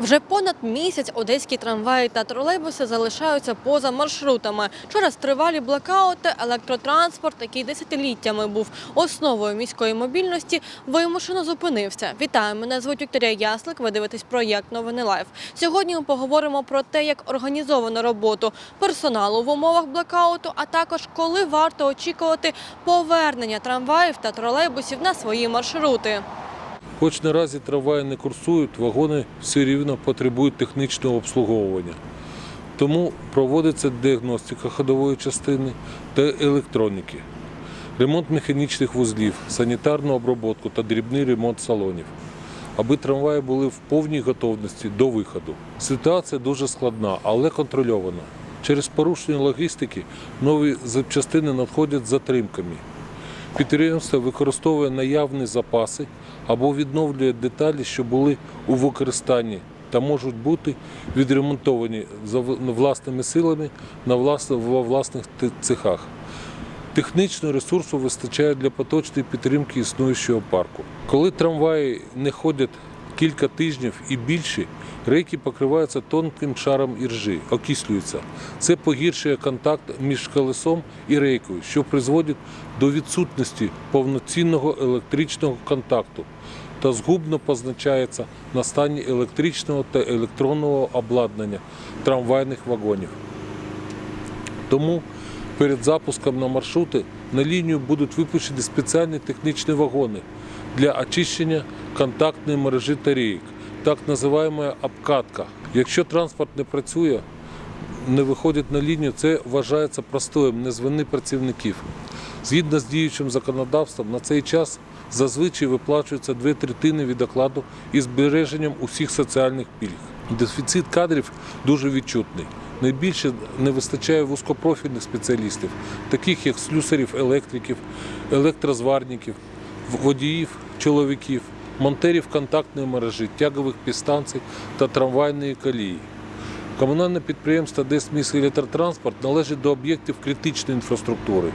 Вже понад місяць одеські трамваї та тролейбуси залишаються поза маршрутами. Через тривалі блокаути електротранспорт, який десятиліттями був основою міської мобільності, вимушено зупинився. Вітаю, мене звуть Вікторія Яслик. Ви дивитесь проєкт Новини Лайф. Сьогодні ми поговоримо про те, як організовано роботу персоналу в умовах блокауту, а також коли варто очікувати повернення трамваїв та тролейбусів на свої маршрути. Хоч наразі трамваї не курсують, вагони все рівно потребують технічного обслуговування. Тому проводиться діагностика ходової частини та електроніки, ремонт механічних вузлів, санітарну обробку та дрібний ремонт салонів, аби трамваї були в повній готовності до виходу. Ситуація дуже складна, але контрольована. Через порушення логістики нові запчастини надходять з затримками. Підприємство використовує наявні запаси або відновлює деталі, що були у використанні та можуть бути відремонтовані власними силами на власних цехах. Технічного ресурсу вистачає для поточної підтримки існуючого парку. Коли трамваї не ходять кілька тижнів і більше, рейки покриваються тонким шаром іржі, окислюються. Це погіршує контакт між колесом і рейкою, що призводить до відсутності повноцінного електричного контакту та згубно позначається на стані електричного та електронного обладнання трамвайних вагонів. Тому перед запуском на маршрути на лінію будуть випущені спеціальні технічні вагони для очищення контактної мережі та так називаємо обкатка. Якщо транспорт не працює, не виходить на лінію, це вважається простоєм незвини працівників. Згідно з діючим законодавством, на цей час зазвичай виплачується дві третини від окладу із збереженням усіх соціальних пільг. Дефіцит кадрів дуже відчутний. Найбільше не вистачає вузькопрофільних спеціалістів, таких як слюсарів, електриків, електрозварників, водіїв, чоловіків, монтерів контактної мережі, тягових підстанцій та трамвайної колії. Комунальне підприємство «Десміськелектротранспорт» належить до об'єктів критичної інфраструктури.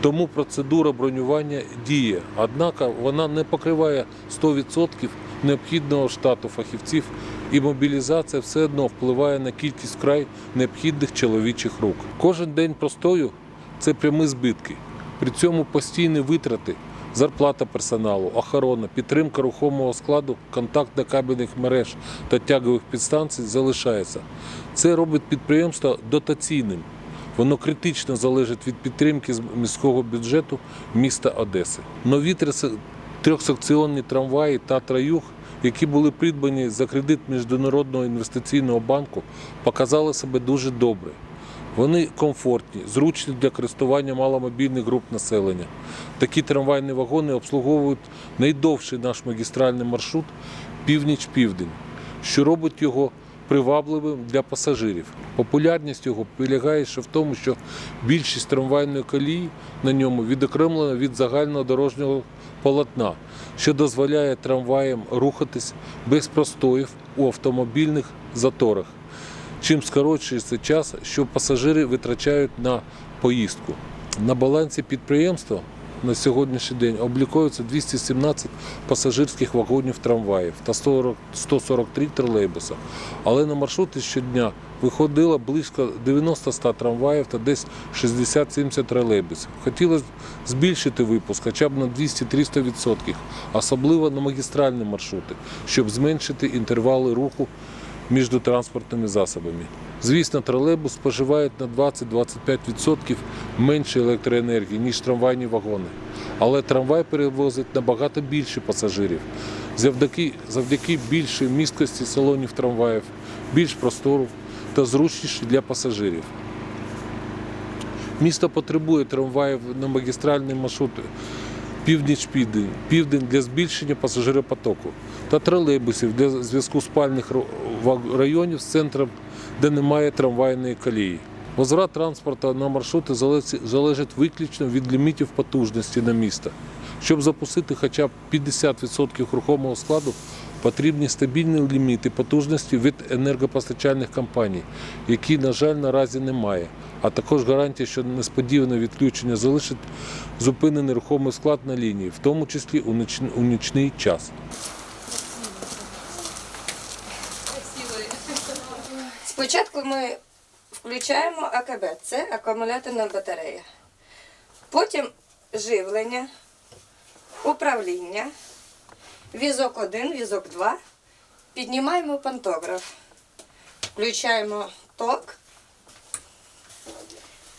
Тому процедура бронювання діє, однак вона не покриває 100% необхідного штату фахівців, і мобілізація все одно впливає на кількість вкрай необхідних чоловічих рук. Кожен день простою це прямі збитки. При цьому постійні витрати, зарплата персоналу, охорона, підтримка рухомого складу, контактно-кабельних мереж та тягових підстанцій залишається. Це робить підприємство дотаційним. Воно критично залежить від підтримки з міського бюджету міста Одеси. Нові трьохсекціонні трамваї «Татра Юг», які були придбані за кредит Міжнародного інвестиційного банку, показали себе дуже добре. Вони комфортні, зручні для користування маломобільних груп населення. Такі трамвайні вагони обслуговують найдовший наш магістральний маршрут північ-південь, що робить його привабливим для пасажирів. Популярність його полягає ще в тому, що більшість трамвайної колії на ньому відокремлена від загального дорожнього полотна, що дозволяє трамваям рухатись без простоїв у автомобільних заторах чим скорочується час, що пасажири витрачають на поїздку. На балансі підприємства на сьогоднішній день обліковується 217 пасажирських вагонів трамваїв та 40 143 тролейбуса. Але на маршрути щодня виходило близько 90-100 трамваїв та десь 60-70 тролейбусів. Хотілося збільшити випуск хоча б на 200-300%, особливо на магістральні маршрути, щоб зменшити інтервали руху між транспортними засобами. Звісно, тролейбус споживає на 20-25% менше електроенергії, ніж трамвайні вагони. Але трамвай перевозить набагато більше пасажирів. Завдяки, завдяки більшій місткості салонів трамваїв, більш простору та зручніше для пасажирів. Місто потребує трамваїв на магістральні маршрути північ південь, південь для збільшення пасажиропотоку та тролейбусів для зв'язку спальних ва- районів з центром, де немає трамвайної колії. Возврат транспорту на маршрути залежить виключно від лімітів потужності на місто. Щоб запустити хоча б 50% рухомого складу, потрібні стабільні ліміти потужності від енергопостачальних компаній, які, на жаль, наразі немає, а також гарантія, що несподіване відключення залишить зупинений рухомий склад на лінії, в тому числі у нічний час. Спочатку ми включаємо АКБ, це акумуляторна батарея. Потім живлення, управління, візок 1, візок 2. Піднімаємо пантограф. Включаємо ток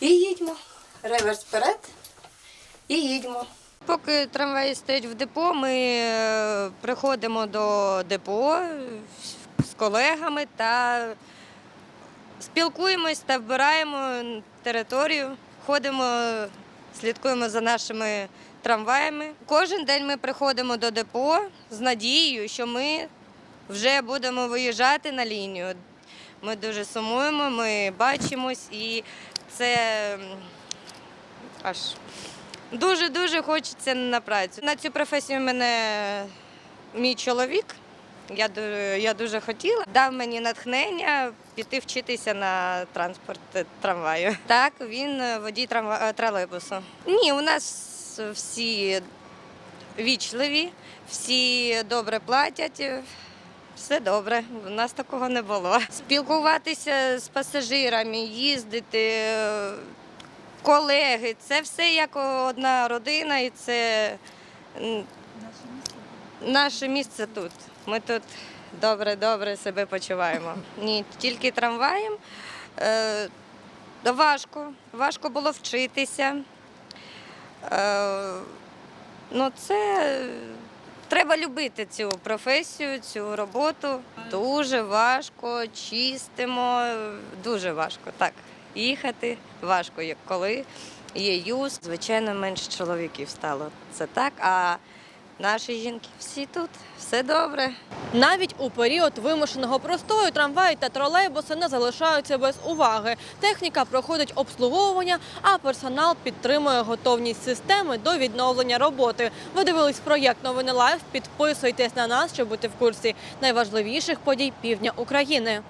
і їдьмо. Реверс вперед і їдьмо. Поки трамваї стоять в депо, ми е, приходимо до депо з колегами та спілкуємось та вбираємо територію, ходимо, слідкуємо за нашими трамваями. Кожен день ми приходимо до депо з надією, що ми вже будемо виїжджати на лінію. Ми дуже сумуємо, ми бачимось, і це аж дуже-дуже хочеться на працю. На цю професію мене мій чоловік. Я, я дуже хотіла. Дав мені натхнення піти вчитися на транспорт е, трамваю. Так, він е, водій трамва... е, тролейбусу. Ні, у нас всі вічливі, всі добре платять. Все добре, у нас такого не було. Спілкуватися з пасажирами, їздити, колеги це все як одна родина, і це наше місце тут. Ми тут добре-добре себе почуваємо. Ні, тільки трамваєм. Е, важко, важко було вчитися. Е, ну, це треба любити цю професію, цю роботу. Дуже важко, чистимо, дуже важко. Так, їхати важко, як коли є юз. Звичайно, менше чоловіків стало. Це так. А наші жінки всі тут, все добре. Навіть у період вимушеного простою трамваї та тролейбуси не залишаються без уваги. Техніка проходить обслуговування, а персонал підтримує готовність системи до відновлення роботи. Ви дивились проєкт Новини Лайф. Підписуйтесь на нас, щоб бути в курсі найважливіших подій півдня України.